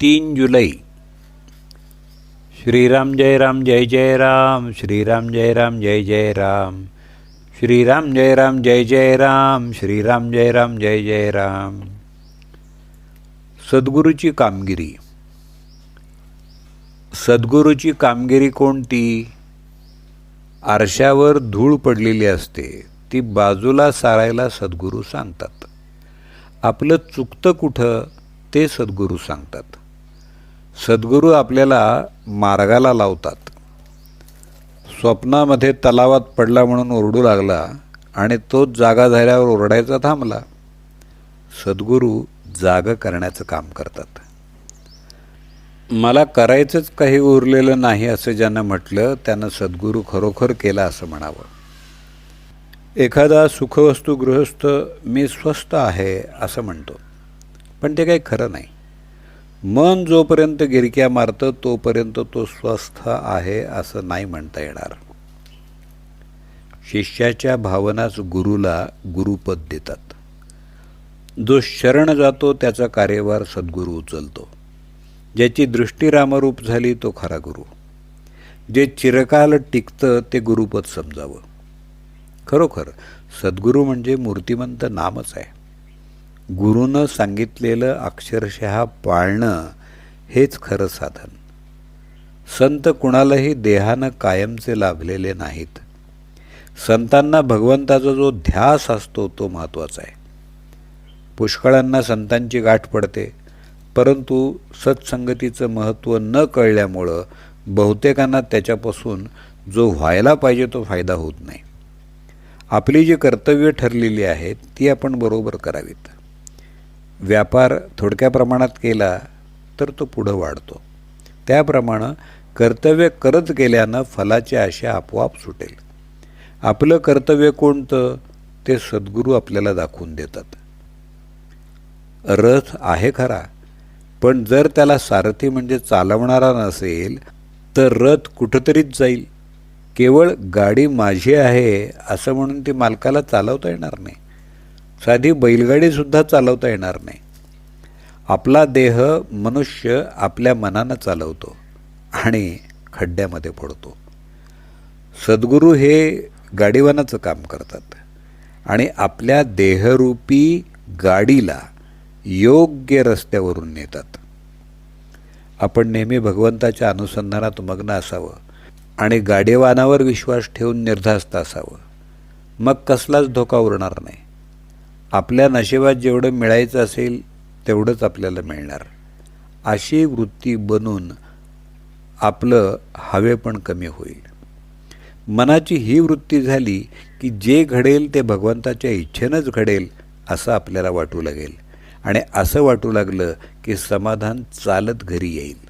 तीन जुलै. श्रीराम जय राम जय जय राम. श्रीराम जय राम जय जय राम. श्रीराम जय राम जय जय राम. श्रीराम जय राम जय जय राम. सद्गुरूची कामगिरी. सद्गुरूची कामगिरी कोणती? आरशावर धूळ पडलेली असते. ती बाजूला सारायला सद्गुरू सांगतात. आपलं चुकतं कुठं? ते सद्गुरू सांगतात. सद्गुरू आपल्याला मार्गाला लावतात. स्वप्नामध्ये तलावात पडला म्हणून ओरडू लागला आणि तोच जागा झाल्यावर ओरडायचा थांबला. सद्गुरू जाग करण्याचं काम करतात. मला करायचंच काही उरलेलं नाही असं ज्यानं म्हटलं त्यानं सद्गुरू खरोखर केला असं म्हणावं. एखादा सुखवस्तू गृहस्थ मी स्वस्त आहे असं म्हणतो. पण ते काही खरं नाही. मन जोपर्यंत गिरक्या मारतं तोपर्यंत तो स्वस्थ आहे असं नाही म्हणता येणार. शिष्याच्या भावनाच गुरुला गुरुपद देतात. जो शरण जातो त्याचा कार्यभार सद्गुरू उचलतो. ज्याची दृष्टी रामरूप झाली तो खरा गुरु. जे चिरकाल टिकतं ते गुरुपद समजावं. खरोखर सद्गुरू म्हणजे मूर्तिमंत नामच आहे. गुरुनं सांगितलेलं अक्षरशः पाळणं हेच खरं साधन. संत कुणालाही देहानं कायमचे लाभलेले नाहीत. संतांना भगवंताचा जो ध्यास असतो तो महत्त्वाचा आहे. पुष्कळांना संतांची गाठ पडते परंतु सत्संगतीचं महत्त्व न कळल्यामुळं बहुतेकांना त्याच्यापासून जो व्हायला पाहिजे तो फायदा होत नाही. आपली जी कर्तव्य ठरलेली आहेत ती आपण बरोबर करावीत. व्यापार थोडक्या प्रमाणात केला तर तो पुढं वाढतो. त्याप्रमाणे कर्तव्य करत गेल्यानं फलाची आशा आपोआप सुटेल. आपलं कर्तव्य कोणतं? ते सद्गुरू आपल्याला दाखवून देतात. रथ आहे खरा पण जर त्याला सारथी म्हणजे चालवणारा नसेल तर रथ कुठंतरीच जाईल. केवळ गाडी माझी आहे असं म्हणून ती मालकाला चालवता येणार नाही. साधी बैलगाडीसुद्धा चालवता येणार नाही. आपला देह मनुष्य आपल्या मनानं चालवतो आणि खड्ड्यामध्ये पडतो. सद्गुरू हे गाडीवानाचं काम करतात आणि आपल्या देहरूपी गाडीला योग्य रस्त्यावरून नेतात. आपण नेहमी भगवंताच्या अनुसंधानात मग्न असावं आणि गाडीवानावर विश्वास ठेवून निर्धास्त असावं. मग कसलाच धोका उरणार नाही. आपल्या नशिबात जेवढं मिळायचं असेल तेवढंच आपल्याला मिळणार. अशी वृत्ती बनून आपलं हवे पण कमी होईल. मनाची ही वृत्ती झाली की जे घडेल ते भगवंताच्या इच्छेनंच घडेल असं आपल्याला वाटू लागेल. आणि असं वाटू लागलं की समाधान चालत घरी येईल.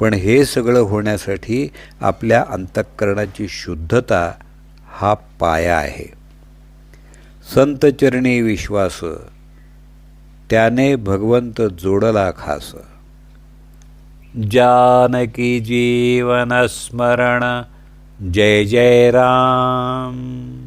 पण हे सगळं होण्यासाठी आपल्या अंतःकरणाची शुद्धता हा पाया आहे. संतचरणी विश्वास त्याने भगवंत जोडला खास. जानकी जीवन स्मरण जय जय राम.